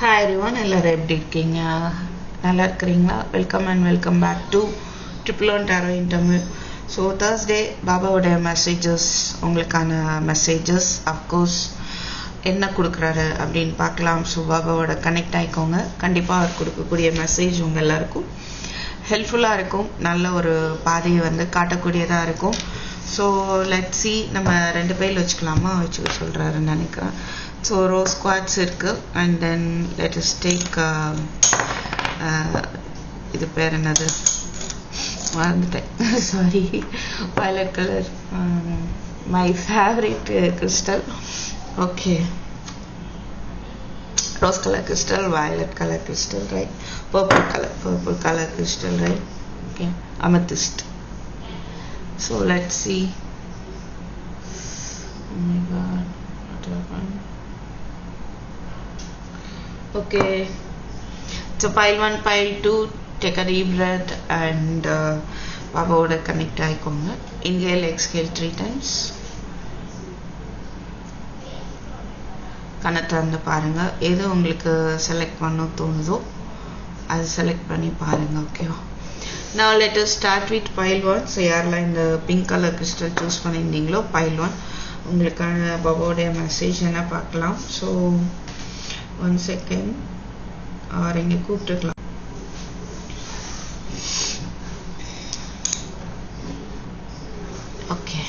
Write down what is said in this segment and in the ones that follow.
Hi ரிவான் எல்லோரும் எப்படி இருக்கீங்க? நல்லா இருக்கிறீங்களா? Welcome and welcome back to triple one tarot interview so Thursday பாபாவுடைய மெசேஜஸ் உங்களுக்கான மெசேஜஸ் அஃப்கோர்ஸ் என்ன கொடுக்குறாரு அப்படின்னு பார்க்கலாம். ஸோ பாபாவோட கனெக்ட் ஆகிக்கோங்க கண்டிப்பாக அவர் கொடுக்கக்கூடிய மெசேஜ் உங்கள் எல்லாருக்கும் ஹெல்ப்ஃபுல்லாக இருக்கும். நல்ல ஒரு பாதையை வந்து காட்டக்கூடியதாக இருக்கும். ஸோ லெட் சி நம்ம ரெண்டு பேர் வச்சுக்கலாமா? வச்சுக்க சொல்கிறாருன்னு நினைக்கிறேன். ஸோ ரோஸ் ஸ்குவாட்ஸ் இருக்குது and then let is take இது பேர் என்னது மறந்துட்டேன் sorry violet colour my favourite crystal okay rose color crystal violet color crystal right purple color purple color crystal right okay amethyst so let's see oh my god what happened okay. So pile 1 pile 2 take a deep breath and uh, பாபாவோட connect ஆகிக்கோங்க inhale exhale three times கண்ணை திறந்து பாருங்க. எது உங்களுக்கு select பண்ண தோணுதோ அது செலக்ட் பண்ணி பாருங்க ஓகேவா நான் let's start with pile one so யாரெல்லாம் இந்த பிங்க் கலர் கிறிஸ்டல் சூஸ் பண்ணியிருந்தீங்களோ பைல் ஒன் உங்களுக்கான பாபாவுடைய மெசேஜ் என்ன பார்க்கலாம்? ஸோ ஒன் செகண்ட் அவர் இங்கே கூப்பிட்டுக்கலாம். ஓகே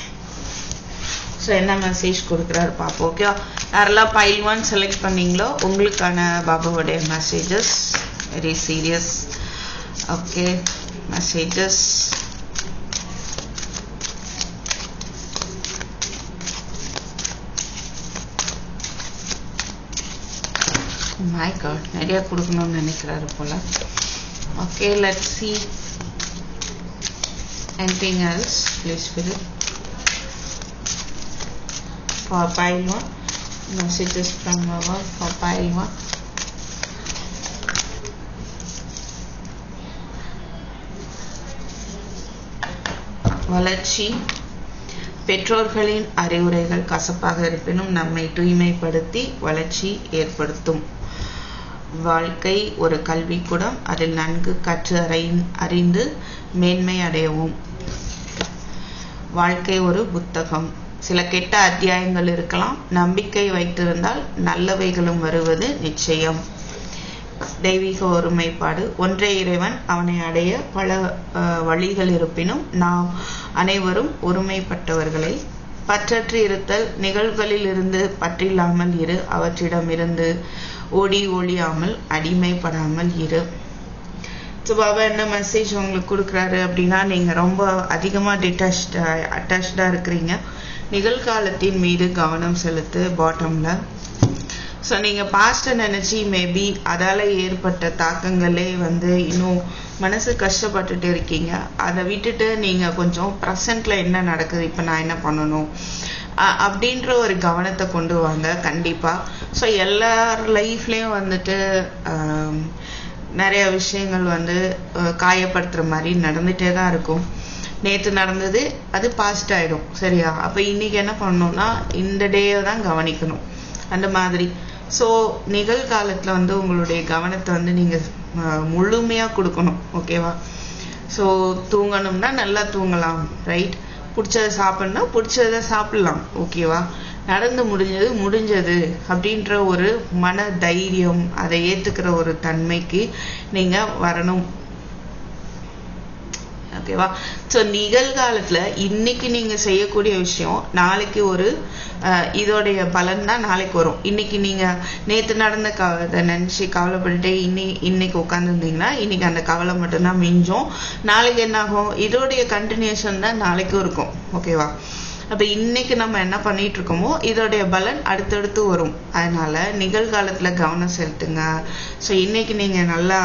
ஸோ என்ன மெசேஜ் கொடுக்குறாரு பார்ப்போம் ஓகே யாரெல்லாம் பைல் ஒன் செலக்ட் பண்ணீங்களோ உங்களுக்கான பாபாவுடைய messages very serious okay messages my god நிறைய கொடுக்கணும்னு நினைக்கிறாரு போல. Okay let see anything else please spirit for pile one. Messages from our for pile one. வளர்ச்சி. பெற்றோர்களின் அறிவுரைகள் கசப்பாக இருப்பினும் நம்மை தூய்மைப்படுத்தி வளர்ச்சி ஏற்படுத்தும். வாழ்க்கை ஒரு கல்விக்கூடம். அதில் நன்கு கற்று அறி அறிந்து மேன்மை அடையவும். வாழ்க்கை ஒரு புத்தகம். சில கெட்ட அத்தியாயங்கள் இருக்கலாம். நம்பிக்கை வைத்திருந்தால் நல்லவைகளும் வருவது நிச்சயம். தெய்வீக ஒருமைப்பாடு. ஒன்றே இறைவன் அவனை அடைய பல வழிகள் இருப்பினும் நாம் அனைவரும் ஒருமைப்பட்டவர்களை. பற்றற்று இருத்தல் நிகழ்வுகளில் இருந்து பற்றில்லாமல் இரு அவற்றிடமிருந்து ஓடி ஒழியாமல் அடிமைப்படாமல் இரு. ஸோ பாபா என்ன மெசேஜ் உங்களுக்கு கொடுக்குறாரு அப்படின்னா நீங்கள் ரொம்ப அதிகமாக டிட்டாச்டா அட்டாச்சாக இருக்கிறீங்க. நிகழ்காலத்தின் மீது கவனம் செலுத்து பாட்டமில் ஸோ நீங்கள் பாஸ்ட்டை நினச்சி மேபி அதால் ஏற்பட்ட தாக்கங்களே வந்து இன்னும் மனசு கஷ்டப்பட்டுட்டு இருக்கீங்க. அதை விட்டுட்டு நீங்கள் கொஞ்சம் ப்ரெசண்ட்டில் என்ன நடக்குது? இப்போ நான் என்ன பண்ணணும்? அப்படின்ற ஒரு கவனத்தை கொண்டு வாங்க கண்டிப்பாக ஸோ எல்லார் லைஃப்லேயும் வந்துட்டு நிறைய விஷயங்கள் வந்து காயப்படுத்துகிற மாதிரி நடந்துகிட்டே தான் இருக்கும். நேற்று நடந்தது அது பாஸ்ட் ஆகிடும் சரியா? அப்போ இன்றைக்கி என்ன பண்ணணும்னா இந்த டேயை தான் கவனிக்கணும். அந்த மாதிரி. ஸோ நிகழ்காலத்தில் வந்து உங்களுடைய கவனத்தை வந்து நீங்கள் முழுமையாக கொடுக்கணும் ஓகேவா ஸோ தூங்கணும்னா நல்லா தூங்கலாம் ரைட் பிடிச்சதை சாப்பிட்னா பிடிச்சதை சாப்பிட்லாம் ஓகேவா நடந்து முடிஞ்சது முடிஞ்சது அப்படின்ற ஒரு மன தைரியம் அதை ஏற்றுக்கிற ஒரு தன்மைக்கு நீங்கள் வரணும். ஓகேவா ஸோ நிகழ்காலத்தில் இன்னைக்கு நீங்கள் செய்யக்கூடிய விஷயம் நாளைக்கு ஒரு இதோடைய பலன் தான் நாளைக்கு வரும். இன்னைக்கு நீங்கள் நேற்று நடந்த க அதை நினச்சி கவலைப்பட்டுட்டு இன்னி இன்னைக்கு உட்காந்துருந்தீங்கன்னா இன்னைக்கு அந்த கவலை மட்டும்தான் மிஞ்சும். நாளைக்கு என்ன ஆகும் இதோடைய கண்டினியூஷன் தான் நாளைக்கும் இருக்கும். ஓகேவா அப்போ இன்னைக்கு நம்ம என்ன பண்ணிட்டு இருக்கோமோ இதோடைய பலன் அடுத்தடுத்து வரும். அதனால நிகழ்காலத்தில் கவனம் செலுத்துங்க. ஸோ இன்னைக்கு நீங்கள் நல்லா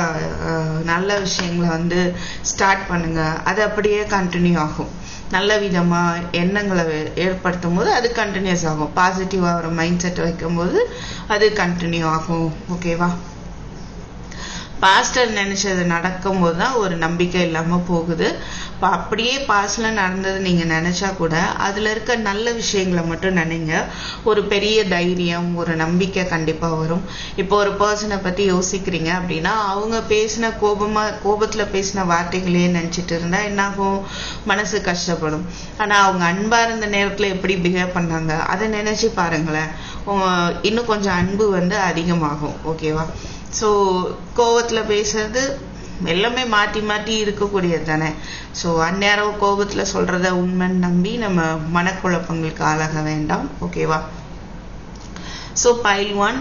நல்ல விஷயங்களை வந்து ஸ்டார்ட் பண்ணுங்க. அது அப்படியே கண்டினியூ ஆகும். நல்ல விதமாக எண்ணங்களை ஏற்படுத்தும் போது அது கண்டினியூஸ் ஆகும். பாசிட்டிவாக ஒரு மைண்ட் செட் வைக்கும்போது அது கண்டினியூ ஆகும். ஓகேவா பாஸ்டர் நினைச்சது நடக்கும்போது தான் ஒரு நம்பிக்கை இல்லாம போகுது. இப்போ அப்படியே பாஸ்ட்ல நடந்தது நீங்க நினைச்சா கூட அதுல இருக்க நல்ல விஷயங்களை மட்டும் நினைங்க. ஒரு பெரிய தைரியம் ஒரு நம்பிக்கை கண்டிப்பா வரும். இப்போ ஒரு பர்சனை பத்தி யோசிக்கிறீங்க அப்படின்னா அவங்க பேசின கோபமா கோபத்துல பேசின வார்த்தைகளையே நினைச்சிட்டு இருந்தா என்னாகும்? மனசு கஷ்டப்படும். ஆனா அவங்க அன்பா இருந்த நேரத்துல எப்படி பிஹேவ் பண்ணாங்க? அதை நினைச்சு பாருங்களேன். இன்னும் கொஞ்சம் அன்பு வந்து அதிகமாகும். ஓகேவா ஸோ கோவத்தில் பேசுறது எல்லாமே மாற்றி மாற்றி இருக்கக்கூடியது தானே. ஸோ அந்நேரம் கோபத்தில் சொல்கிறத உண்மைன்னு நம்பி நம்ம மனக்குழப்பங்களுக்கு ஆளாக வேண்டாம். ஓகேவா ஸோ பைல் ஒன்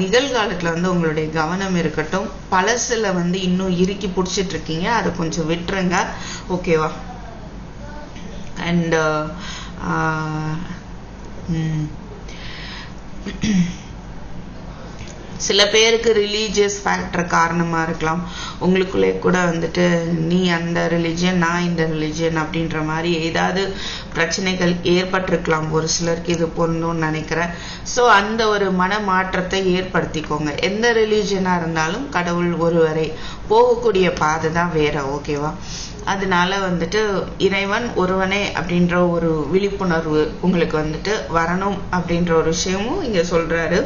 நிகழ்காலத்தில் வந்து உங்களுடைய கவனம் இருக்கட்டும். பழசுல வந்து இன்னும் இறுக்கி பிடிச்சிட்டு இருக்கீங்க அதை கொஞ்சம் விட்டுருங்க. ஓகேவா அண்ட் சில பேருக்கு ரிலீஜியஸ் ஃபேக்டர் காரணமாக இருக்கலாம். உங்களுக்குள்ளே கூட வந்துட்டு நீ அந்த ரிலிஜியன் நான் இந்த ரிலிஜியன் அப்படின்ற மாதிரி ஏதாவது பிரச்சனைகள் ஏற்பட்டிருக்கலாம். ஒரு சிலருக்கு இது பொருந்தும்னு நினைக்கிறேன். ஸோ அந்த ஒரு மன மாற்றத்தை ஏற்படுத்திக்கோங்க. எந்த ரிலீஜியனாக இருந்தாலும் கடவுள் ஒருவரை. போகக்கூடிய பாதை தான் வேற ஓகேவா அதனால வந்துட்டு இறைவன் ஒருவனே அப்படின்ற ஒரு விழிப்புணர்வு உங்களுக்கு வந்துட்டு வரணும் அப்படின்ற ஒரு விஷயமும் இங்கே சொல்கிறாரு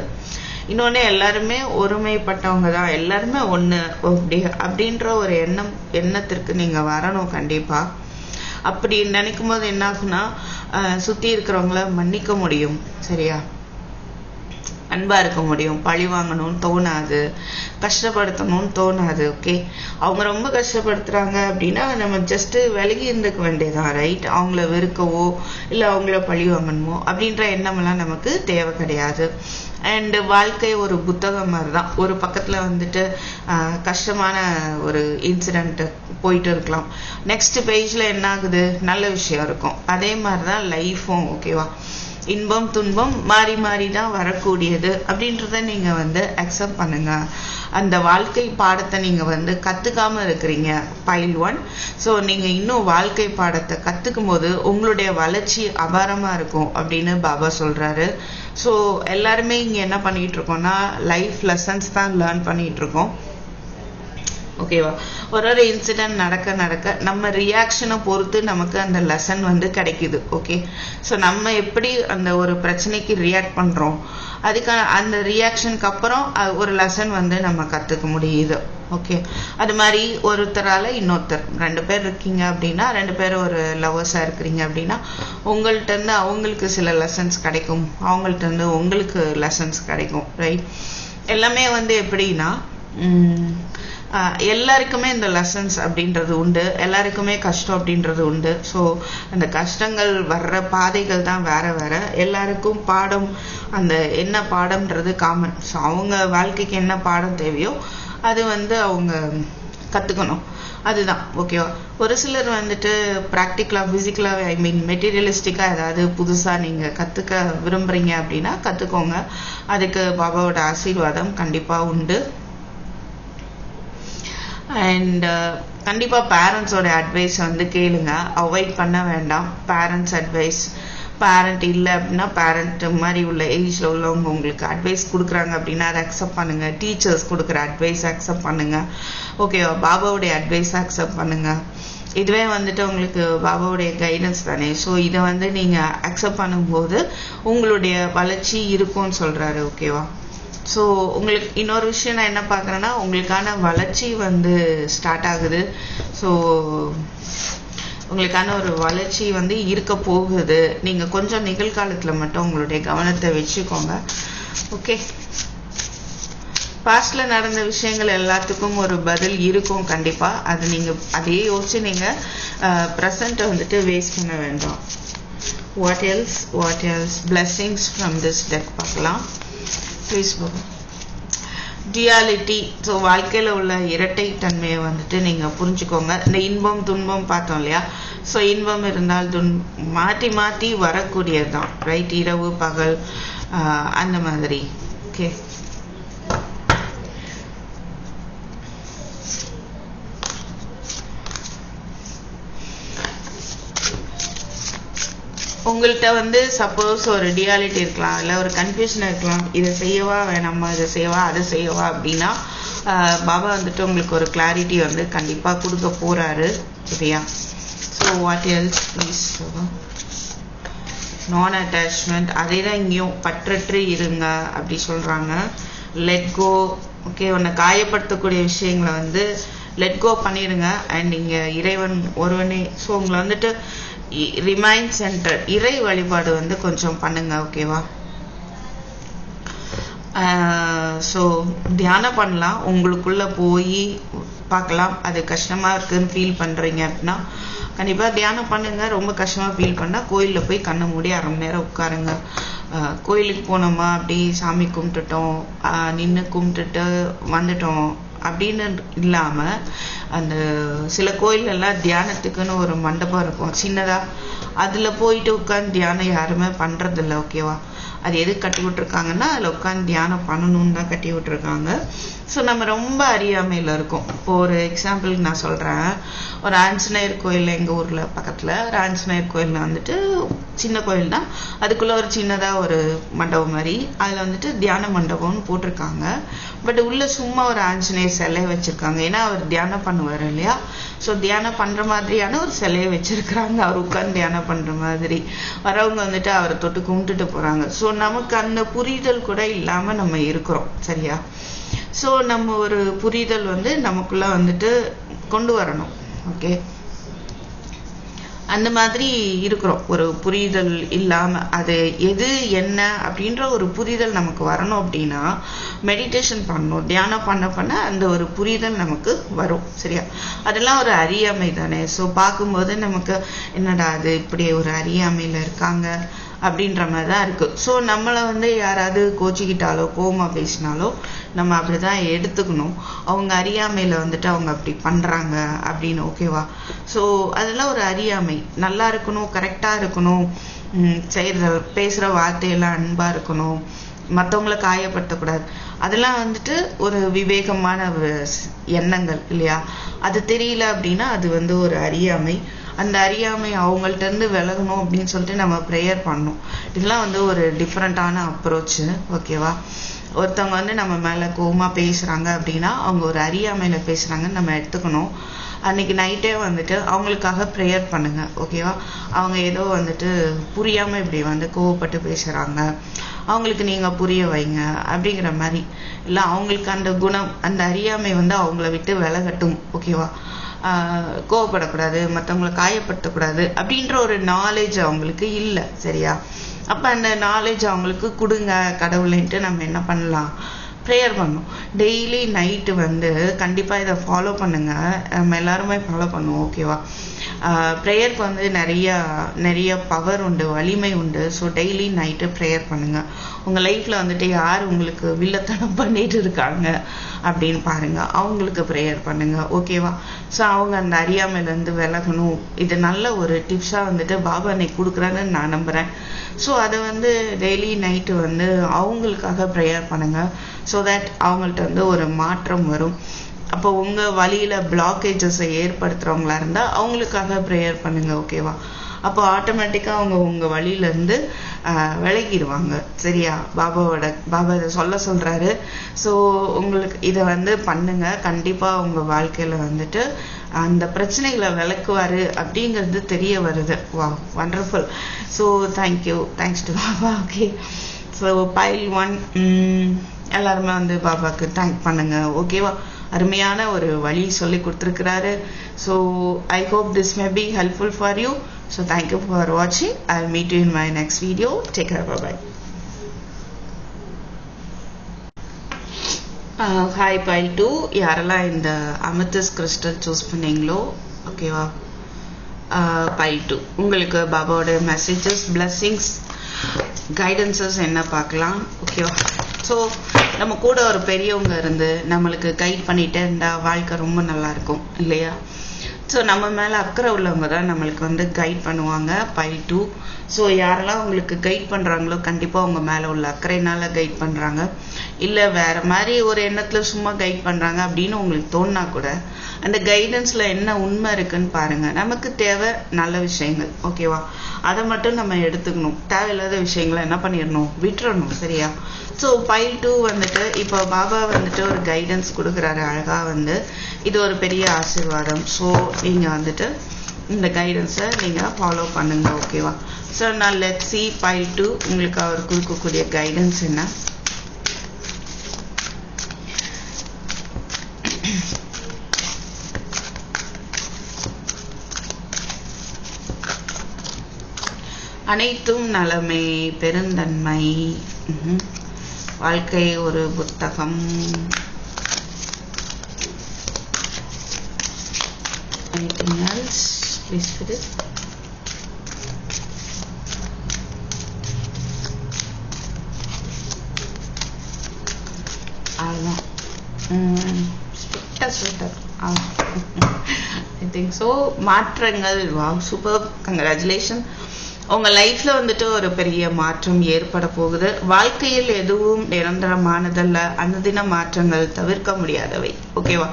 இன்னொன்று எல்லாருமே ஒருமைப்பட்டவங்க தான் எல்லாருமே ஒன்று அப்படி அப்படின்ற ஒரு எண்ணம் எண்ணத்திற்கு நீங்கள் வரணும் கண்டிப்பாக அப்படி நினைக்கும் போது என்ன ஆகுனா சுற்றி இருக்கிறவங்கள மன்னிக்க முடியும். சரியா? அன்பாக இருக்க முடியும். பழி வாங்கணும்னு தோணாது. கஷ்டப்படுத்தணும்னு தோணாது ஓகே அவங்க ரொம்ப கஷ்டப்படுத்துகிறாங்க அப்படின்னா நம்ம ஜஸ்ட்டு விலகி இருந்துக்க வேண்டியதான் ரைட் அவங்கள வெறுக்கவோ இல்லை அவங்கள பழி வாங்கணுமோ அப்படின்ற எண்ணமெல்லாம் நமக்கு தேவை கிடையாது. அண்டு வாழ்க்கை ஒரு புத்தகம் மாதிரி தான் ஒரு பக்கத்தில் வந்துட்டு கஷ்டமான ஒரு இன்சிடெண்ட்டு போயிட்டு இருக்கலாம். நெக்ஸ்ட் பேஜில் என்ன ஆகுது? நல்ல விஷயம் இருக்கும். அதே மாதிரி தான் லைஃபும் ஓகேவா இன்பம் துன்பம் மாறி மாறி தான் வரக்கூடியது. அப்படின்றத நீங்கள் வந்து அக்செப்ட் பண்ணுங்கள் அந்த வாழ்க்கை பாடத்தை நீங்கள் வந்து கற்றுக்காமல் இருக்கிறீங்க. பைல் ஒன் ஸோ நீங்கள் இன்னும் வாழ்க்கை பாடத்தை கற்றுக்கும் போது உங்களுடைய வளர்ச்சி அபாரமாக இருக்கும் அப்படின்னு பாபா சொல்கிறாரு ஸோ எல்லாருமே இங்கே என்ன பண்ணிகிட்ருக்கோம்னா லைஃப் லெசன்ஸ் தான் லேர்ன் பண்ணிகிட்ருக்கோம் இருக்கோம். ஓகேவா ஒரு ஒரு இன்சிடென்ட் நடக்க நடக்க நம்ம ரியாக்ஷனை பொறுத்து நமக்கு அந்த லெசன் வந்து கிடைக்குது ஓகே ஸோ நம்ம எப்படி அந்த ஒரு பிரச்சனைக்கு ரியாக்ட் பண்ணுறோம் அதுக்கான அந்த ரியாக்ஷனுக்கு அப்புறம் ஒரு லெசன் வந்து நம்ம கற்றுக்க முடியுது ஓகே அது மாதிரி ஒருத்தரால் இன்னொருத்தர் ரெண்டு பேர் இருக்கீங்க அப்படின்னா ரெண்டு பேரும் ஒரு லவர்ஸாக இருக்கிறீங்க அப்படின்னா உங்கள்கிட்டருந்து அவங்களுக்கு சில லெசன்ஸ் கிடைக்கும். அவங்கள்ட்ட இருந்து உங்களுக்கு லெசன்ஸ் கிடைக்கும் ரைட் எல்லாமே வந்து எப்படின்னா எல்லாருக்குமே இந்த லெசன்ஸ் அப்படின்றது உண்டு. எல்லாருக்குமே கஷ்டம் அப்படின்றது உண்டு. ஸோ அந்த கஷ்டங்கள் வர்ற பாதைகள் தான் வேற வேற. எல்லாருக்கும் பாடம் அந்த என்ன பாடம்ன்றது காமன் ஸோ அவங்க வாழ்க்கைக்கு என்ன பாடம் தேவையோ அது வந்து அவங்க கற்றுக்கணும் அதுதான். ஓகேவா ஒரு சிலர் வந்துட்டு ப்ராக்டிக்கலாக ஃபிசிக்கலாக ஐ மீன் மெட்டீரியலிஸ்டிக்காக ஏதாவது புதுசாக நீங்கள் கற்றுக்க விரும்புகிறீங்க அப்படின்னா கற்றுக்கோங்க அதுக்கு பாபாவோட ஆசீர்வாதம் கண்டிப்பாக உண்டு. அண்ட் கண்டிப்பாக பேரண்ட்ஸோட அட்வைஸ் வந்து கேளுங்க. அவாய்ட் பண்ண வேண்டாம். பேரண்ட்ஸ் அட்வைஸ் பேரண்ட் இல்லை அப்படின்னா பேரண்ட் மாதிரி உள்ள ஏஜில் உள்ளவங்க உங்களுக்கு அட்வைஸ் கொடுக்குறாங்க அப்படின்னா அதை அக்செப்ட் பண்ணுங்கள் டீச்சர்ஸ் கொடுக்குற அட்வைஸ் அக்செப்ட் பண்ணுங்கள் ஓகேவா பாபாவுடைய அட்வைஸ் அக்செப்ட் பண்ணுங்கள் இதுவே வந்துட்டு உங்களுக்கு பாபாவுடைய கைடன்ஸ் தானே. ஸோ இதை வந்து நீங்கள் அக்செப்ட் பண்ணும்போது உங்களுடைய வளர்ச்சி இருக்கும்னு சொல்கிறாரு ஓகேவா ஸோ உங்களுக்கு இன்னொரு விஷயம் நான் என்ன பார்க்குறேன்னா உங்களுக்கான வளர்ச்சி வந்து ஸ்டார்ட் ஆகுது. ஸோ உங்களுக்கான ஒரு வளர்ச்சி வந்து இருக்க போகுது. நீங்கள் கொஞ்சம் நிகழ்காலத்தில் மட்டும் உங்களுடைய கவனத்தை வச்சுக்கோங்க. ஓகே பாஸ்டில் நடந்த விஷயங்கள் எல்லாத்துக்கும் ஒரு பதில் இருக்கும் கண்டிப்பாக அது நீங்கள் அதையே யோசிச்சு நீங்கள் ப்ரெசண்ட்டை வந்துட்டு வேஸ்ட் பண்ண வேண்டாம். What else what else blessings from this deck பார்க்கலாம். ப்ளீஸ் டியாலிட்டி ஸோ வாழ்க்கையில் உள்ள இரட்டை தன்மையை வந்துட்டு நீங்கள் புரிஞ்சுக்கோங்க. இந்த இன்பம் துன்பம் பார்த்தோம் இல்லையா? ஸோ இன்பம் இருந்தால் துன் மாற்றி மாற்றி வரக்கூடியது தான் ரைட் இரவு பகல் அந்த மாதிரி. ஓகே உங்கள்கிட்ட வந்து சப்போஸ் ஒரு டியாலிட்டி இருக்கலாம் இல்ல ஒரு கன்ஃபியூஷன் இருக்கலாம். இதை செய்யவா வேணாமா? இதை செய்யவா? அதை செய்யவா? அப்படின்னா பாபா வந்துட்டு உங்களுக்கு ஒரு கிளாரிட்டி வந்து கண்டிப்பாக கொடுக்க போகிறாரு சரியா? ஸோ வாட் எல்ஸ் ப்ளீஸ் நான் அட்டாச்மெண்ட் அதே தான் இங்கேயும் பற்றற்று இருங்க அப்படி சொல்கிறாங்க லெட் கோ ஓகே உன்னை காயப்படுத்தக்கூடிய விஷயங்களை வந்து லெட் கோ பண்ணிடுங்க. அண்ட் இங்கே இறைவன் ஒருவனே. ஸோ உங்களை வந்துட்டு ரிமைண்ட் சென்டர் இறை வழிபாடு வந்து கொஞ்சம் பண்ணுங்க ஓகேவா ஸோ தியானம் பண்ணலாம். உங்களுக்குள்ள போய் பார்க்கலாம். அது கஷ்டமாக இருக்குன்னு ஃபீல் பண்ணுறீங்க அப்படின்னா கண்டிப்பாக தியானம் பண்ணுங்க. ரொம்ப கஷ்டமாக ஃபீல் பண்ணால் கோயிலில் போய் கண்ணை மூடி அரை மணி நேரம் உட்காருங்க. கோயிலுக்கு போனோமா அப்படி சாமி கும்பிட்டுட்டோம். நின்று கும்பிட்டுட்டு வந்துட்டோம். அப்படின்னு இல்லாமல் அந்த சில கோயிலெல்லாம் தியானத்துக்குன்னு ஒரு மண்டபம் இருக்கும் சின்னதாக அதில் போயிட்டு உட்காந்து தியானம் யாருமே பண்ணுறதில்ல ஓகேவா அது எது கட்டி விட்ருக்காங்கன்னா அதில் உட்காந்து தியானம் பண்ணணும்னு தான் கட்டி விட்ருக்காங்க ஸோ நம்ம ரொம்ப அறியாமையில் இருக்கோம். இப்போ ஒரு எக்ஸாம்பிளுக்கு நான் சொல்கிறேன் ஒரு ஆஞ்சநேயர் கோயில் எங்கள் ஊரில் பக்கத்தில் ஒரு ஆஞ்சநேயர் கோயிலில் வந்துட்டு சின்ன கோயில் தான் அதுக்குள்ளே ஒரு சின்னதாக ஒரு மண்டபம் மாதிரி. அதில் வந்துட்டு தியான மண்டபம்னு போட்டிருக்காங்க. பட் உள்ளே சும்மா ஒரு ஆஞ்சநேயர் சிலையை வச்சுருக்காங்க. ஏன்னா அவர் தியானம் பண்ணுவார் இல்லையா? ஸோ தியானம் பண்ணுற மாதிரியான ஒரு சிலையை வச்சுருக்குறாங்க. அவர் உட்காந்து தியானம் பண்ணுற மாதிரி. வரவங்க வந்துட்டு அவரை தொட்டு கும்பிட்டுட்டு போகிறாங்க ஸோ நமக்கு அந்த புரிதல் கூட இல்லாமல் நம்ம இருக்கிறோம் சரியா? ஸோ நம்ம ஒரு புரிதல் வந்து நமக்குள்ள வந்துட்டு கொண்டு வரணும் ஓகே அந்த மாதிரி இருக்கிறோம் ஒரு புரிதல் இல்லாம. அது எது என்ன அப்படின்ற ஒரு புரிதல் நமக்கு வரணும் அப்படின்னா மெடிடேஷன் பண்ணணும் தியானம் பண்ண பண்ண அந்த ஒரு புரிதல் நமக்கு வரும் சரியா? அதெல்லாம் ஒரு அறியாமை தானே. ஸோ பார்க்கும்போது நமக்கு என்னடா அது இப்படி ஒரு அறியாமையில் இருக்காங்க. அப்படின்ற மாதிரி தான் இருக்குது ஸோ நம்மளை வந்து யாராவது கோச்சிக்கிட்டாலோ கோமா பேசினாலோ நம்ம அப்படி தான் எடுத்துக்கணும். அவங்க அறியாமையில் வந்துட்டு அவங்க அப்படி பண்ணுறாங்க அப்படின்னு ஓகேவா ஸோ அதெல்லாம் ஒரு அறியாமை. நல்லா இருக்கணும் கரெக்டாக இருக்கணும். செய்கிற பேசுகிற வார்த்தையெல்லாம் அன்பாக இருக்கணும். மற்றவங்கள காயப்படுத்தக்கூடாது. அதெல்லாம் வந்துட்டு ஒரு விவேகமான எண்ணங்கள் இல்லையா? அது தெரியல அப்படின்னா அது வந்து ஒரு அறியாமை. அந்த அறியாமை அவங்கள்ட்ட இருந்து விலகணும் அப்படின்னு சொல்லிட்டு நம்ம ப்ரேயர் பண்ணணும் இதெல்லாம் வந்து ஒரு டிஃப்ரெண்ட்டான அப்ரோச்சு ஓகேவா ஒருத்தவங்க வந்து நம்ம மேலே கோவமாக பேசுகிறாங்க அப்படின்னா அவங்க ஒரு அறியாமையில் பேசுகிறாங்கன்னு நம்ம எடுத்துக்கணும். அன்னைக்கு நைட்டே வந்துட்டு அவங்களுக்காக ப்ரேயர் பண்ணுங்க ஓகேவா அவங்க ஏதோ வந்துட்டு புரியாம இப்படி வந்து கோவப்பட்டு பேசுறாங்க. அவங்களுக்கு நீங்க புரிய வைங்க அப்படிங்கிற மாதிரி. இல்லை அவங்களுக்கு அந்த குணம் அந்த அறியாமை வந்து அவங்கள விட்டு விலகட்டும் ஓகேவா கோவப்படக்கூடாது மற்றவங்களை காயப்படுத்தக்கூடாது அப்படின்ற ஒரு நாலேஜ் அவங்களுக்கு இல்லை சரியா? அப்போ அந்த நாலேஜ் அவங்களுக்கு கொடுங்க கடவுளைன்ட்டு நம்ம என்ன பண்ணலாம்? ப்ரேயர் பண்ணும். டெய்லி நைட்டு வந்து கண்டிப்பாக இதை ஃபாலோ பண்ணுங்கள் நம்ம எல்லாருமே ஃபாலோ பண்ணுவோம் ஓகேவா ப்ரேயருக்கு வந்து நிறைய நிறைய பவர் உண்டு வலிமை உண்டு. ஸோ டெய்லி நைட்டு ப்ரேயர் பண்ணுங்கள் உங்கள் லைஃப்பில் வந்துட்டு யார் உங்களுக்கு வில்லத்தனம் பண்ணிட்டு இருக்காங்க அப்படின்னு பாருங்கள் அவங்களுக்கு ப்ரேயர் பண்ணுங்கள் ஓகேவா ஸோ அவங்க அந்த அறியாமையிலேருந்து விலகணும். இது நல்ல ஒரு டிப்ஸாக வந்துட்டு பாபா அன்னைக்கு கொடுக்குறாங்கன்னு நான் நம்புறேன். ஸோ அதை வந்து டெய்லி நைட்டு வந்து அவங்களுக்காக ப்ரேயர் பண்ணுங்கள் ஸோ தட் அவங்கள்ட்ட வந்து ஒரு மாற்றம் வரும். அப்போ உங்கள் வழியில் பிளாக்கேஜஸை ஏற்படுத்துறவங்களா இருந்தால் அவங்களுக்காக ப்ரேயர் பண்ணுங்க ஓகேவா அப்போ ஆட்டோமேட்டிக்காக அவங்க உங்கள் வழியிலேருந்து விலகிடுவாங்க. சரியா? பாபாவோட பாபா இதை சொல்ல சொல்கிறாரு ஸோ உங்களுக்கு இதை வந்து பண்ணுங்க. கண்டிப்பாக உங்கள் வாழ்க்கையில வந்துட்டு அந்த பிரச்சனைகளை விளக்குவாரு அப்படிங்கிறது தெரிய வருது. Wow wonderful so thank you thanks to Baba okay so pile one எல்லாருமே வந்து பாபாவுக்கு தேங்க் பண்ணுங்க ஓகேவா அருமையான ஒரு வழி சொல்லி கொடுத்துருக்கிறாரு. So I hope this may be helpful for you so thank you for வாட்சிங் I meet you in my next video take care bye hi pile two யாரெல்லாம் இந்த அமிர்தஸ் கிறிஸ்டல் சூஸ் பண்ணீங்களோ ஓகேவா பைல் டூ உங்களுக்கு பாபாவோட மெசேஜஸ் பிளஸ்ஸிங்ஸ் கைடன்சஸ் என்ன பார்க்கலாம்? ஓகேவா ஸோ நம்ம கூட ஒரு பெரியவங்க இருந்து நம்மளுக்கு கைட் பண்ணிட்டே இருந்தா வாழ்க்கை ரொம்ப நல்லா இருக்கும் இல்லையா? ஸோ நம்ம மேலே அக்கறை உள்ளவங்க தான் நம்மளுக்கு வந்து கைட் பண்ணுவாங்க பை டூ ஸோ யாரெல்லாம் உங்களுக்கு கைட் பண்ணுறாங்களோ கண்டிப்பாக அவங்க மேலே உள்ள அக்கறையினால் கைட் பண்ணுறாங்க இல்லை வேறு மாதிரி ஒரு எண்ணத்தில் சும்மா கைட் பண்ணுறாங்க அப்படின்னு உங்களுக்கு தோணுனா கூட அந்த கைடன்ஸில் என்ன உண்மை இருக்குன்னு பாருங்கள் நமக்கு தேவை நல்ல விஷயங்கள் ஓகேவா அதை மட்டும் நம்ம எடுத்துக்கணும். தேவையில்லாத விஷயங்களை என்ன பண்ணிடணும்? விட்டுறணும் சரியா? ஸோ பைல் டூ வந்துட்டு இப்போ பாபா வந்துட்டு ஒரு கைடன்ஸ் கொடுக்குறாரு அழகாக வந்து. இது ஒரு பெரிய ஆசீர்வாதம். ஸோ நீங்கள் வந்துட்டு இந்த கைடன்ஸை நீங்கள் ஃபாலோ பண்ணுங்க ஓகேவா ஸோ நான் லெட் சி பை டூ உங்களுக்கு அவர் கொடுக்கக்கூடிய கைடன்ஸ் என்ன? அனைத்தும் நலமே பெருந்தன்மை. வாழ்க்கை ஒரு புத்தகம். Anything else? Please put it. அவ்வளோதான் ஸ்ட்ரிக்டாக சொல்லிட்டார் ஐ திங்க் ஸோ மாற்றங்கள். வா சூப்பர் கங்க்ராச்சுலேஷன் உங்கள் லைஃப்பில் வந்துட்டு ஒரு பெரிய மாற்றம் ஏற்பட போகுது. வாழ்க்கையில் எதுவும் நிரந்தரமானதல்ல. அந்த தின மாற்றங்கள் தவிர்க்க முடியாதவை. ஓகேவா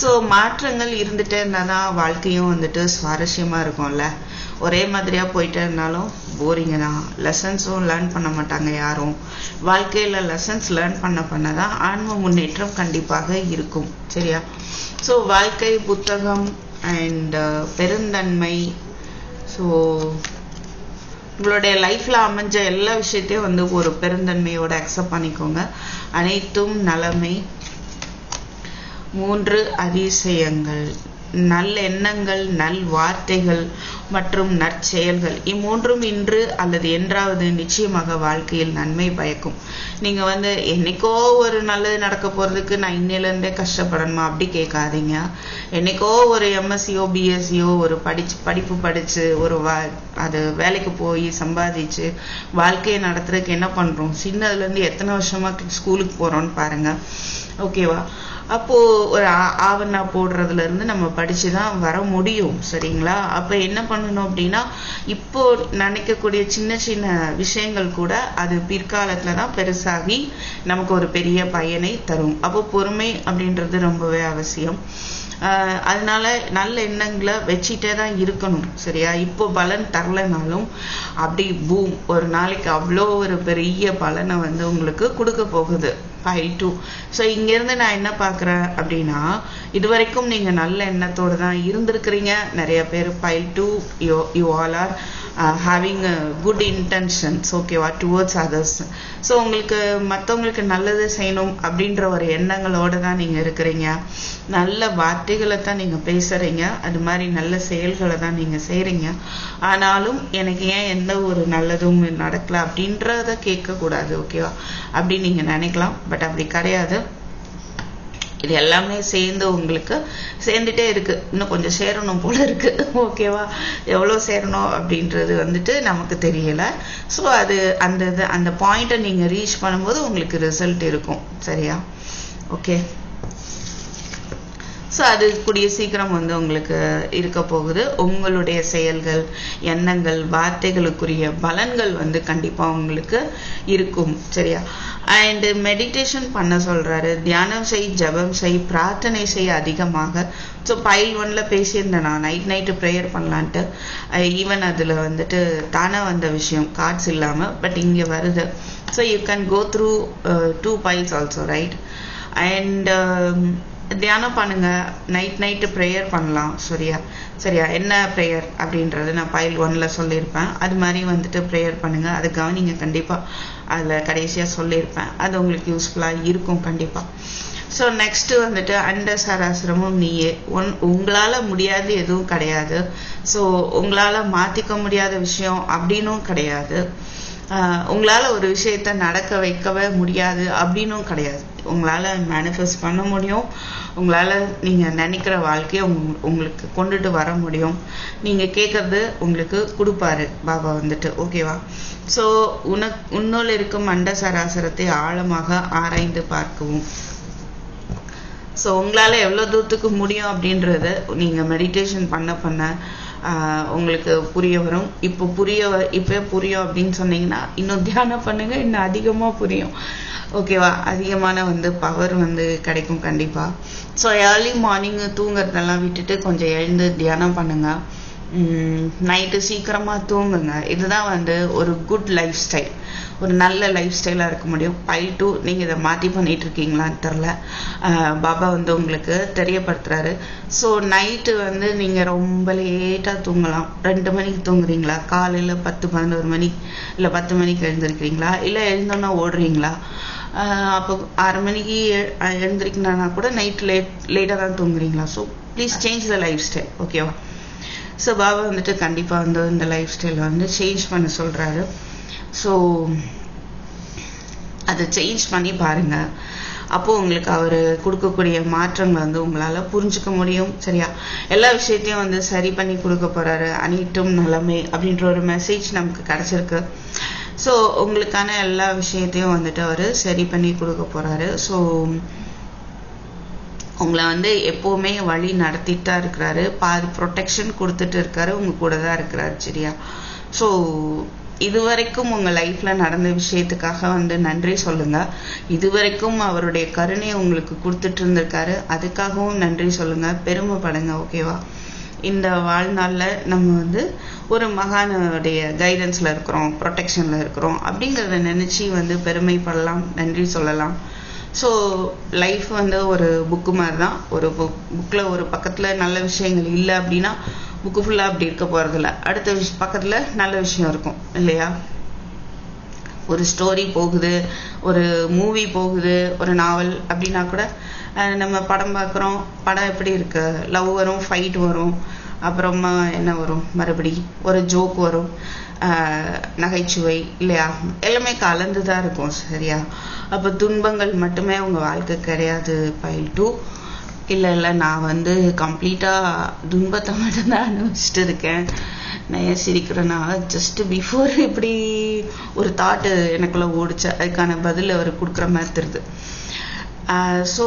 ஸோ மாற்றங்கள் இருந்துகிட்டே இருந்தால் தான் வாழ்க்கையும் வந்துட்டு சுவாரஸ்யமாக இருக்கும்ல. ஒரே மாதிரியாக போயிட்டே இருந்தாலும் போரிங்கு தான். லெசன்ஸும் லேர்ன் பண்ண மாட்டாங்க யாரும். வாழ்க்கையில் லெசன்ஸ் லேர்ன் பண்ண பண்ண தான் ஆன்ம முன்னேற்றம் கண்டிப்பாக இருக்கும். சரியா? ஸோ வாழ்க்கை புத்தகம் அண்ட் uh, பெருந்தன்மை. ஸோ உங்களுடைய லைஃப்பில் அமைஞ்ச எல்லா விஷயத்தையும் வந்து ஒரு பெருந்தன்மையோடு அக்செப்ட் பண்ணிக்கோங்க. அனைத்தும் நலமை. மூன்று அதிசயங்கள். நல்லெண்ணங்கள் நல் வார்த்தைகள் மற்றும் நற்செயல்கள். இம்மூன்றும் இன்று அல்லது என்றாவது நிச்சயமாக வாழ்க்கையில் நன்மை பயக்கும். நீங்க வந்து என்னைக்கோ ஒரு நல்லது நடக்க போறதுக்கு நான் இன்னையிலேருந்தே கஷ்டப்படணுமா? அப்படி கேட்காதீங்க. என்னைக்கோ ஒரு எம்எஸ்சியோ பிஎஸ்சியோ ஒரு படிச்சு படிப்பு படிச்சு ஒரு வா அது வேலைக்கு போய் சம்பாதிச்சு வாழ்க்கையை நடத்துறதுக்கு என்ன பண்றோம்? சின்னதுலேருந்து எத்தனை வருஷமா ஸ்கூலுக்கு போறோம்னு பாருங்க. ஓகேவா? அப்போ ஒரு ஆ- ஆவணா போடுறதுல இருந்து நம்ம படிச்சு தான் வர முடியும் சரிங்களா? அப்ப என்ன பண்ணணும் அப்படின்னா இப்போ நினைக்கக்கூடிய சின்ன சின்ன விஷயங்கள் கூட அது பிற்காலத்துல தான் பெருசாகி நமக்கு ஒரு பெரிய பயனை தரும். அப்போ பொறுமை அப்படின்றது ரொம்பவே அவசியம். அதனால நல்ல எண்ணங்களை வச்சுட்டே தான் இருக்கணும் சரியா? இப்போ பலன் தரலைனாலும் அப்படி பூம் ஒரு நாளைக்கு அவ்வளோ ஒரு பெரிய பலனை வந்து உங்களுக்கு கொடுக்க போகுது. ஐ டூ ஸோ இங்கேருந்து நான் என்ன பார்க்குறேன் அப்படின்னா இது வரைக்கும் நீங்கள் நல்ல எண்ணத்தோடு தான் இருந்திருக்கிறீங்க. நிறைய பேர் by two yo you all are having good intentions ஓகேவா டுவர்ட்ஸ் அதர்ஸ் ஸோ உங்களுக்கு மற்றவங்களுக்கு நல்லது செய்யணும் அப்படின்ற ஒரு எண்ணங்களோட தான் நீங்கள் இருக்கிறீங்க. நல்ல வார்த்தைகளை தான் நீங்கள் பேசுகிறீங்க அது மாதிரி நல்ல செயல்களை தான் நீங்கள் செய்கிறீங்க ஆனாலும் எனக்கு ஏன் எந்த ஒரு நல்லதும் நடக்கல அப்படின்றத கேட்கக்கூடாது ஓகேவா அப்படின்னு நீங்கள் நினைக்கலாம். பட் அப்படி கிடையாது. இது எல்லாமே சேர்ந்து உங்களுக்கு சேர்ந்துட்டே இருக்கு. இன்னும் கொஞ்சம் சேரணும் போல இருக்கு. ஓகேவா எவ்வளோ சேரணும் அப்படின்றது வந்துட்டு நமக்கு தெரியல. ஸோ அது அந்த இது அந்த பாயிண்ட்டை நீங்கள் ரீச் பண்ணும்போது உங்களுக்கு ரிசல்ட் இருக்கும். சரியா? ஓகே ஸோ அது கூடிய சீக்கிரம் வந்து உங்களுக்கு இருக்க போகுது. உங்களுடைய செயல்கள் எண்ணங்கள் வார்த்தைகளுக்குரிய பலன்கள் வந்து கண்டிப்பாக உங்களுக்கு இருக்கும். சரியா? அண்டு மெடிடேஷன் பண்ண சொல்கிறாரு தியானம் செய் ஜெபம் செய் பிரார்த்தனை செய் அதிகமாக. ஸோ பைல் ஒன்ல பேசியிருந்தேன் நான். நைட் நைட்டு ப்ரேயர் பண்ணலான்ட்டு. Uh, ஈவன் அதில் வந்துட்டு தானே வந்த விஷயம் கார்ட்ஸ் இல்லாமல் பட் இங்கே வருது. So you can go through two piles also right and தியானம் பண்ணுங்க. நைட் நைட்டு ப்ரேயர் பண்ணலாம். சரியா? சரியா? என்ன ப்ரேயர் அப்படின்றது நான் பைல் ஒன்ல சொல்லியிருப்பேன். அது மாதிரி வந்துட்டு ப்ரேயர் பண்ணுங்க. அது கவனிங்க. கண்டிப்பா அதில் கடைசியாக சொல்லியிருப்பேன். அது உங்களுக்கு யூஸ்ஃபுல்லாக இருக்கும் கண்டிப்பாக ஸோ நெக்ஸ்ட்டு வந்துட்டு அண்ட சராசிரமும் நீயே. ஒன் உங்களால் முடியாது எதுவும் கிடையாது. ஸோ உங்களால் மாற்றிக்க முடியாத விஷயம் அப்படின்னும் கிடையாது. உங்களால் ஒரு விஷயத்த நடக்க வைக்கவே முடியாது அப்படின்னும் கிடையாது. உங்களால மேனிஃபெஸ்ட் பண்ண முடியும். உங்களால நீங்க நினைக்கிற வாழ்க்கையை உங் உங்களுக்கு கொண்டுட்டு வர முடியும். நீங்க கேட்குறது உங்களுக்கு கொடுப்பாரு. பாபா வந்துட்டு. ஓகேவா ஸோ உனக் உன்னோல் இருக்கும் மண்ட சராசரத்தை ஆழமாக ஆராய்ந்து பார்க்கவும். ஸோ உங்களால் எவ்வளோ தூரத்துக்கு முடியும் அப்படின்றத நீங்கள் மெடிடேஷன் பண்ண பண்ண உங்களுக்கு புரிய வரும். இப்போ புரிய இப்போ புரியும் அப்படின்னு சொன்னீங்கன்னா இன்னும் தியானம் பண்ணுங்க இன்னும் அதிகமாக புரியும். ஓகேவா? அதிகமான வந்து பவர் வந்து கிடைக்கும் கண்டிப்பாக ஸோ ஏர்லி மார்னிங் தூங்குறதெல்லாம் விட்டுட்டு கொஞ்சம் எழுந்து தியானம் பண்ணுங்க. நைட்டு சீக்கிரமாக தூங்குங்க. இதுதான் வந்து ஒரு குட் லைஃப் ஸ்டைல் ஒரு நல்ல லைஃப் ஸ்டைலாக இருக்க முடியும். பை டூ நீங்கள் இதை மாற்றி பண்ணிட்டு இருக்கீங்களான்னு தெரில பாபா வந்து உங்களுக்கு தெரியப்படுத்துறாரு. ஸோ நைட்டு வந்து நீங்கள் ரொம்ப லேட்டாக தூங்கலாம். ரெண்டு மணிக்கு தூங்குறீங்களா? காலையில் பத்து பதினோரு மணி இல்லை பத்து மணிக்கு எழுந்திருக்கிறீங்களா? இல்லை எழுந்தோன்னா ஓடுறீங்களா? அப்போ ஆறு மணிக்கு எ- எழுந்திருக்கணும்னா கூட நைட் லேட் லேட்டாக தான் தூங்குறீங்களா? So please change the lifestyle ஓகேவா ஸோ பாபா வந்துட்டு கண்டிப்பாக வந்து இந்த லைஃப் ஸ்டைலை வந்து சேஞ்ச் பண்ண சொல்கிறாரு ஸோ அதை சேஞ்ச் பண்ணி பாருங்கள் அப்போது உங்களுக்கு அவர் கொடுக்கக்கூடிய மாற்றங்களை வந்து உங்களால் புரிஞ்சுக்க முடியும். சரியா? எல்லா விஷயத்தையும் வந்து சரி பண்ணி கொடுக்க போகிறாரு அனைத்தும் நலமே அப்படின்ற ஒரு மெசேஜ் நமக்கு கிடச்சிருக்கு. ஸோ உங்களுக்கான எல்லா விஷயத்தையும் வந்துட்டு அவர் சரி பண்ணி கொடுக்க போகிறாரு ஸோ உங்களை வந்து எப்போவுமே வழி நடத்திட்டு தான் இருக்கிறாரு. பாதி ப்ரொடெக்ஷன் கொடுத்துட்டு இருக்காரு. உங்க கூட தான் இருக்கிறாரு சரியா? ஸோ இதுவரைக்கும் உங்க லைஃப்ல நடந்த விஷயத்துக்காக வந்து நன்றி சொல்லுங்க. இதுவரைக்கும் அவருடைய கருணையை உங்களுக்கு கொடுத்துட்டு இருந்திருக்காரு. அதுக்காகவும் நன்றி சொல்லுங்க. பெருமைப்படுங்க ஓகேவா இந்த வாழ்நாளில் நம்ம வந்து ஒரு மகானுடைய கைடன்ஸில் இருக்கிறோம் ப்ரொடெக்ஷனில் இருக்கிறோம். அப்படிங்கிறத நினச்சி வந்து பெருமைப்படலாம் நன்றி சொல்லலாம். ஸோ லைஃப் வந்து ஒரு புக்கு மாதிரி தான் ஒரு புக் புக்கில் ஒரு பக்கத்தில் நல்ல விஷயங்கள் இல்லை அப்படின்னா புக்கு ஃபுல்லாக அப்படி இருக்க போகிறதில்ல அடுத்த விஷ் பக்கத்தில் நல்ல விஷயம் இருக்கும் இல்லையா? ஒரு ஸ்டோரி போகுது ஒரு மூவி போகுது ஒரு நாவல் அப்படின்னா கூட நம்ம படம் பார்க்குறோம் படம் எப்படி இருக்கு? லவ் வரும் ஃபைட் வரும் அப்புறமா என்ன வரும்? மறுபடி ஒரு ஜோக் வரும். நகைச்சுவை இல்லையா? எல்லாமே கலந்து தான் இருக்கும் சரியா? அப்போ துன்பங்கள் மட்டுமே அவங்க வாழ்க்கை கிடையாது பைல் டூ இல்லை இல்லை நான் வந்து கம்ப்ளீட்டாக துன்பத்தை மட்டும்தான் அனுபவிச்சுட்டு இருக்கேன். நான் சிரிக்கிறேன்னா ஜஸ்ட் பிஃபோர் இப்படி ஒரு தாட்டு எனக்குள்ளே ஓடிச்சு. அதுக்கான பதில் அவர் கொடுக்குற மாதிரி தெரியுது. ஸோ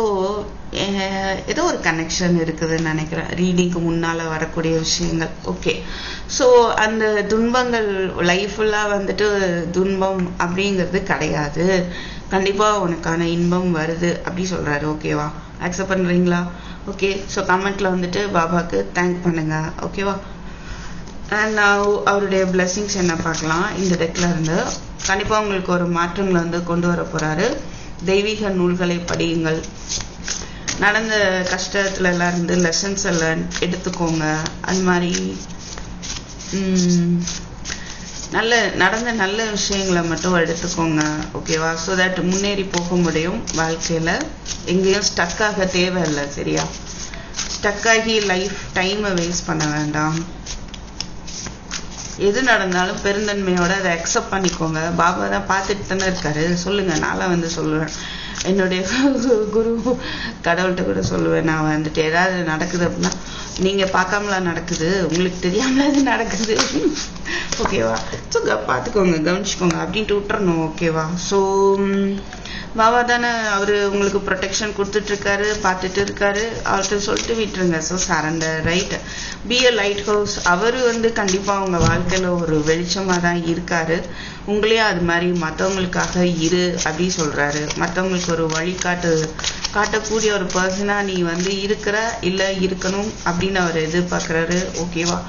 ஏதோ ஒரு கனெக்ஷன் இருக்குதுன்னு நினைக்கிறேன். ரீடிங்க்கு முன்னால் வரக்கூடிய விஷயங்கள். ஓகே ஸோ அந்த துன்பங்கள் லைஃப் ஃபுல்லாக வந்துட்டு துன்பம் அப்படிங்கிறது கிடையாது. கண்டிப்பாக உனக்கான இன்பம் வருது அப்படி சொல்கிறாரு ஓகேவா அக்செப்ட் பண்ணுறீங்களா ஓகே ஸோ கமெண்ட்டில் வந்துட்டு பாபாவுக்கு தேங்க் பண்ணுங்கள் ஓகேவா அண்ட் அவருடைய பிளெஸிங்ஸ் என்ன பார்க்கலாம்? இந்த டெக்கில் இருந்து கண்டிப்பாக உங்களுக்கு ஒரு மாற்றங்களை வந்து கொண்டு வர போகிறாரு தெய்வீக நூல்களை படியுங்கள். நடந்த கஷ்டத்துலலாம் இருந்து லெசன்ஸ் எல்லாம் எடுத்துக்கோங்க. அது மாதிரி நல்ல நடந்த நல்ல விஷயங்களை மட்டும் எடுத்துக்கோங்க. ஓகேவா ஸோ தட் முன்னேறி போக முடியும் வாழ்க்கையில். எங்கேயும் ஸ்டக் ஆக தேவையில்லை சரியா? ஸ்டக் ஆகி லைஃப் டைமை வேஸ்ட் பண்ண வேண்டாம். எது நடந்தாலும் பெருந்தன்மையோட அதை அக்செப்ட் பண்ணிக்கோங்க. பாபா தான் பார்த்துட்டு தானே இருக்காரு. சொல்லுங்க நான்லாம் வந்து சொல்லுவேன். என்னுடைய குரு கடவுள்கிட்ட கூட சொல்லுவேன். நான் வந்துட்டு ஏதாவது நடக்குது அப்படின்னா நீங்க பார்க்காமலாம் நடக்குது. உங்களுக்கு தெரியாமல அது நடக்குது. ஓகேவா ஸோ பார்த்துக்கோங்க கவனிச்சுக்கோங்க. அப்படின்ட்டு விட்டுறணும். ஓகேவா ஸோ பாபா தானே அவர் உங்களுக்கு ப்ரொடெக்ஷன் கொடுத்துட்டு இருக்காரு பார்த்துட்டு இருக்காரு. அவர்கிட்ட சொல்லிட்டு விட்டுருங்க. So surrender right be a lighthouse அவர் வந்து கண்டிப்பாக உங்கள் வாழ்க்கையில் ஒரு வெளிச்சமாக தான் இருக்காரு. உங்களே அது மாதிரி மற்றவங்களுக்காக இரு அப்படி சொல்கிறாரு மற்றவங்களுக்கு ஒரு வழிகாட்டு காட்டக்கூடிய ஒரு பர்சனாக நீ வந்து இருக்கிற இல்லை இருக்கணும் அப்படின்னு அவர் எதிர்பார்க்குறாரு. ஓகேவா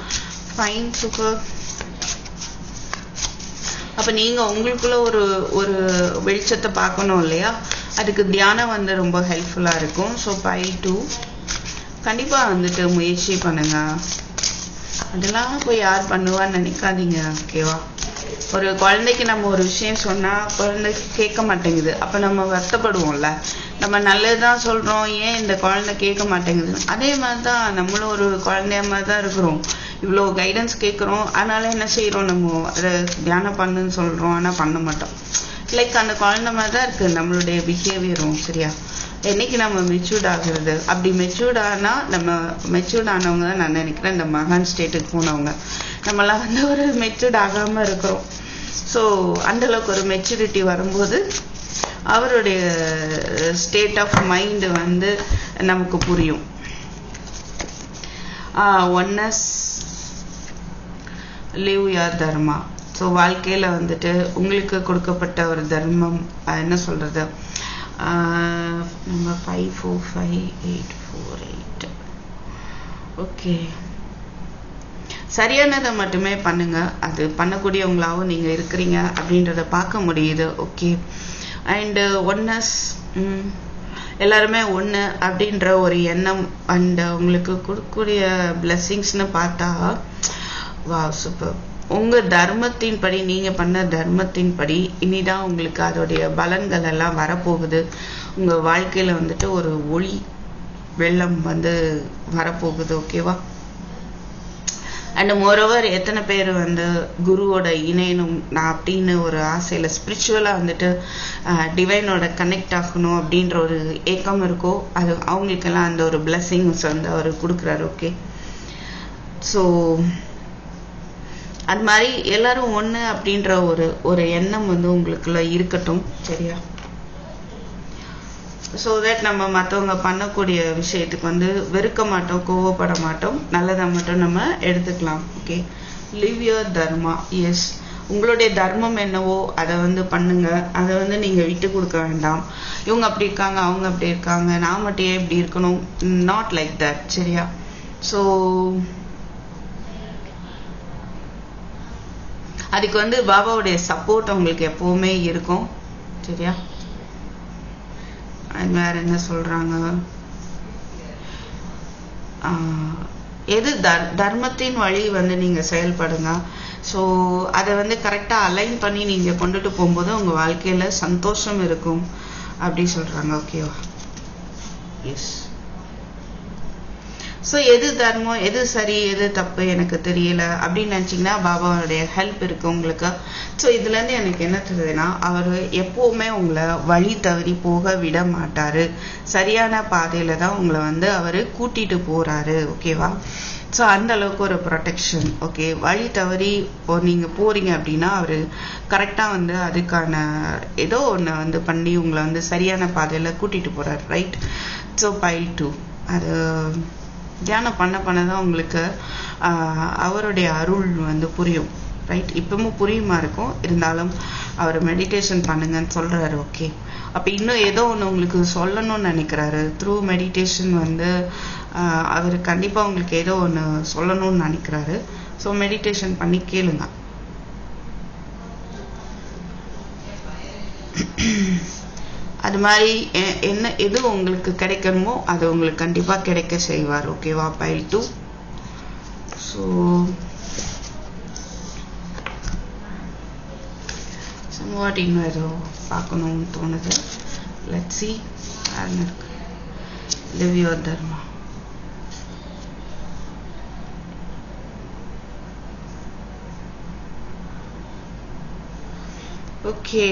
ஃபைன் சூப்பர் அப்ப நீங்க உங்களுக்குள்ள ஒரு ஒரு வெளிச்சத்தை பார்க்கணும் இல்லையா? அதுக்கு தியானம் வந்து ரொம்ப ஹெல்ப்ஃபுல்லா இருக்கும். ஸோ பை டூ கண்டிப்பா வந்துட்டு முயற்சி பண்ணுங்க. அதெல்லாம் போய் யார் பண்ணுவான்னு நினைக்காதீங்க ஓகேவா ஒரு குழந்தைக்கு நம்ம ஒரு விஷயம் சொன்னா குழந்தை கேட்க மாட்டேங்குது. அப்ப நம்ம வருத்தப்படுவோம்ல. நம்ம நல்லதுதான் சொல்றோம். ஏன் இந்த குழந்தை கேட்க மாட்டேங்குது? அதே மாதிரிதான் நம்மளும் ஒரு குழந்தைய மாதிரி தான் இருக்கிறோம். இவ்வளோ கைடன்ஸ் கேட்குறோம். அதனால என்ன செய்கிறோம் நம்ம? அதை தியானம் பண்ணுன்னு சொல்கிறோம் ஆனால் பண்ண மாட்டோம். லைக் அந்த குழந்தை மாதிரி தான் இருக்குது நம்மளுடைய பிஹேவியரும் சரியா? என்னைக்கு நம்ம மெச்சூர்ட் ஆகுறது? அப்படி மெச்சூர்ட் ஆனால் நம்ம மெச்சூர்ட் ஆனவங்க தான் நான் நினைக்கிறேன். இந்த மகான் ஸ்டேட்டுக்கு போனவங்க. நம்மலாம் வந்து ஒரு மெச்சூர்ட் ஆகாமல் இருக்கிறோம். ஸோ அந்தளவுக்கு ஒரு மெச்சூரிட்டி வரும்போது அவருடைய ஸ்டேட் ஆஃப் மைண்டு வந்து நமக்கு புரியும். ஒன்னஸ் லிவ் யார் தர்மா ஸோ வாழ்க்கையில் வந்துட்டு உங்களுக்கு கொடுக்கப்பட்ட ஒரு தர்மம் என்ன சொல்கிறது நம்ம five four five eight four eight okay சரியானதை மட்டுமே பண்ணுங்க. அது பண்ணக்கூடியவங்களாகவும் நீங்கள் இருக்கிறீங்க அப்படின்றத பார்க்க முடியுது. Okay and oneness uh, mm, எல்லாருமே ஒன்று அப்படின்ற ஒரு எண்ணம் அண்ட் uh, உங்களுக்கு கொடுக்கக்கூடிய பிளெஸ்ஸிங்ஸ்னு பார்த்தா வா சூப்பர் உங்கள் தர்மத்தின் படி நீங்கள் பண்ண தர்மத்தின் படி இனிதான் உங்களுக்கு அதோடைய பலன்கள் எல்லாம் வரப்போகுது. உங்கள் வாழ்க்கையில் வந்துட்டு ஒரு ஒளி வெள்ளம் வந்து வரப்போகுது ஓகேவா அண்ட் மோரோவர் எத்தனை பேர் வந்து குருவோட இணையணும் நான் அப்படின்னு ஒரு ஆசையில் ஸ்பிரிச்சுவலாக வந்துட்டு டிவைனோட கனெக்ட் ஆகணும் அப்படின்ற ஒரு ஏக்கம் இருக்கோ அது அவங்களுக்கெல்லாம் அந்த ஒரு பிளெஸ்ஸிங்ஸ் வந்து அவர் கொடுக்குறாரு ஓகே ஸோ அது மாதிரி எல்லாரும் ஒன்று அப்படின்ற ஒரு ஒரு எண்ணம் வந்து உங்களுக்குள்ள இருக்கட்டும் சரியா? ஸோ தட் நம்ம மற்றவங்க பண்ணக்கூடிய விஷயத்துக்கு வந்து வெறுக்க மாட்டோம் கோவப்பட மாட்டோம் நல்லதை மட்டும் நம்ம எடுத்துக்கலாம் okay live your dharma yes உங்களுடைய தர்மம் என்னவோ அதை வந்து பண்ணுங்க. அதை வந்து நீங்க விட்டு கொடுக்க வேண்டாம். இவங்க அப்படி இருக்காங்க அவங்க அப்படி இருக்காங்க. நான் மட்டும் ஏன் இப்படி இருக்கணும்? நாட் லைக் தட் சரியா? ஸோ அதுக்கு வந்து பாபாவுடைய சப்போர்ட் உங்களுக்கு எப்பவுமே இருக்கும் சரியா? வேற என்ன சொல்றாங்க? எது தர் தர்மத்தின் வழி வந்து நீங்க செயல்படுங்க. ஸோ அதை வந்து கரெக்டாக அலைன் பண்ணி நீங்கள் கொண்டுட்டு போகும்போது உங்கள் வாழ்க்கையில் சந்தோஷம் இருக்கும். அப்படி சொல்கிறாங்க ஓகேவா எஸ் ஸோ எது தர்மம் எது சரி எது தப்பு எனக்கு தெரியல அப்படின்னு நினச்சிங்கன்னா பாபாவுடைய ஹெல்ப் இருக்குது உங்களுக்கு. ஸோ இதுலேருந்து எனக்கு என்ன தெரியுதுன்னா அவர் எப்போவுமே உங்களை வழி தவறி போக விட மாட்டார். சரியான பாதையில் தான் உங்களை வந்து அவர் கூட்டிகிட்டு போகிறாரு ஓகேவா ஸோ அந்த அளவுக்கு ஒரு ப்ரொடெக்ஷன் ஓகே வழி தவறி இப்போ நீங்கள் போகிறீங்க அப்படின்னா அவர் கரெக்டாக வந்து அதுக்கான ஏதோ ஒன்று வந்து பண்ணி உங்களை வந்து சரியான பாதையில் கூட்டிகிட்டு போகிறார் ரைட் ஸோ பைல் டூ அது தியானம் பண்ண பண்ண தான் உங்களுக்கு அவருடைய அருள் வந்து புரியும். ரைட் இப்பவும் புரியுமா இருக்கும்? இருந்தாலும் அவர் மெடிடேஷன் பண்ணுங்கன்னு சொல்றாரு ஓகே அப்ப இன்னும் ஏதோ ஒன்று உங்களுக்கு சொல்லணும்னு நினைக்கிறாரு. த்ரூ மெடிடேஷன் வந்து அவர் கண்டிப்பா உங்களுக்கு ஏதோ ஒன்று சொல்லணும்னு நினைக்கிறாரு. ஸோ மெடிடேஷன் பண்ணி கேளுங்க. அது மாதிரி என்ன எது உங்களுக்கு கிடைக்கணுமோ அது உங்களுக்கு கண்டிப்பாக கிடைக்க செய்வார். ஓகேவா பைல் டூ ஸோ சம்வாட் இன்னும் ஏதோ பார்க்கணும்னு தோணுது. லெட் சி இருக்கு. லிவ் தர்மா ஓகே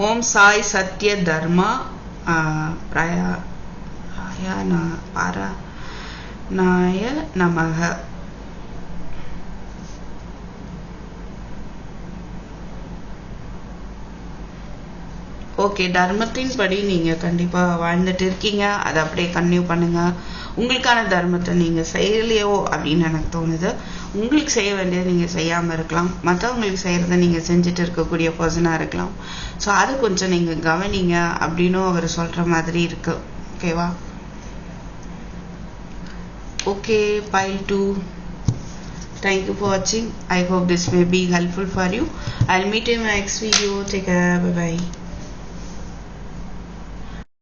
ஓம் சாய் சத்ய தர்மா ஆஹ், பிரயா நமக. ஓகே தர்மத்தின் படி நீங்க கண்டிப்பா வாழ்ந்துட்டு இருக்கீங்க. அதை அப்படியே கன்டினியூ பண்ணுங்க. உங்களுக்கான தர்மத்தை நீங்க செய்யலையோ அப்படின்னு எனக்கு தோணுது. உங்களுக்கு செய்ய வேண்டியது நீங்க செய்யாம இருக்கலாம். மற்றவங்களுக்கு செய்யறத நீங்க செஞ்சுட்டு இருக்கக்கூடிய பர்சனா இருக்கலாம். ஸோ அது கொஞ்சம் நீங்க கவனிங்க அப்படின்னும் அவர் சொல்ற மாதிரி இருக்கு. ஓகேவா okay pile 2 thank you for watching. I hope this may be helpful for you. I'll meet you in my next video. Take care. Bye bye